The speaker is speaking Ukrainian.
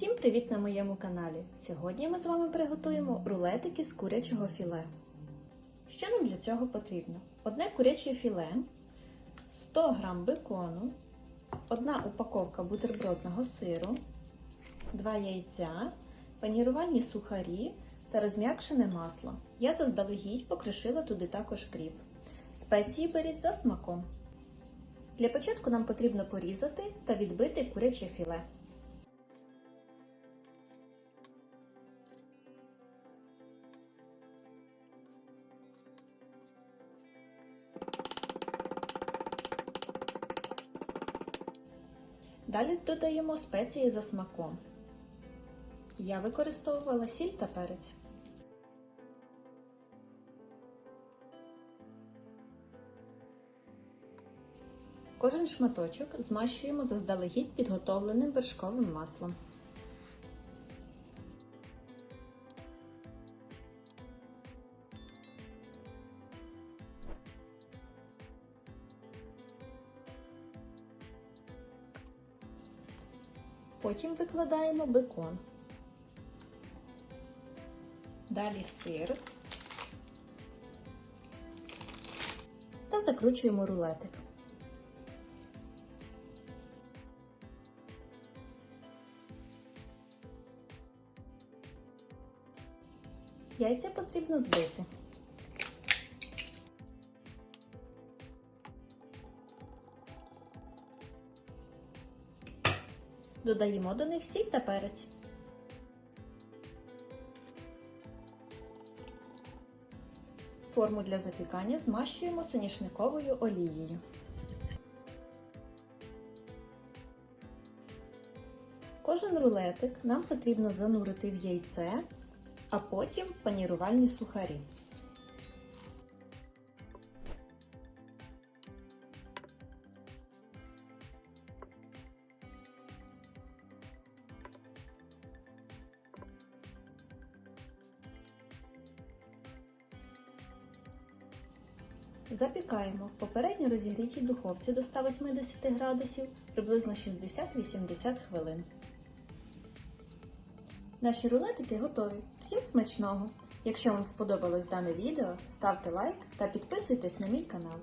Всім привіт на моєму каналі! Сьогодні ми з вами приготуємо рулетики з курячого філе. Що нам для цього потрібно? Одне куряче філе, 100 г бекону, одна упаковка бутербродного сиру, 2 яйця, панірувальні сухарі та розм'якшене масло. Я заздалегідь покришила туди також кріп. Спеції беріть за смаком. Для початку нам потрібно порізати та відбити куряче філе. Далі додаємо спеції за смаком. Я використовувала сіль та перець. Кожен шматочок змащуємо заздалегідь підготовленим вершковим маслом. Потім викладаємо бекон. Далі сир та закручуємо рулетик. Яйця потрібно збити. Додаємо до них сіль та перець. Форму для запікання змащуємо соняшниковою олією. Кожен рулетик нам потрібно занурити в яйце, а потім панірувальні сухарі. Запікаємо в попередньо розігрітій духовці до 180 градусів приблизно 60-80 хвилин. Наші рулетики готові. Всім смачного! Якщо вам сподобалось дане відео, ставте лайк та підписуйтесь на мій канал.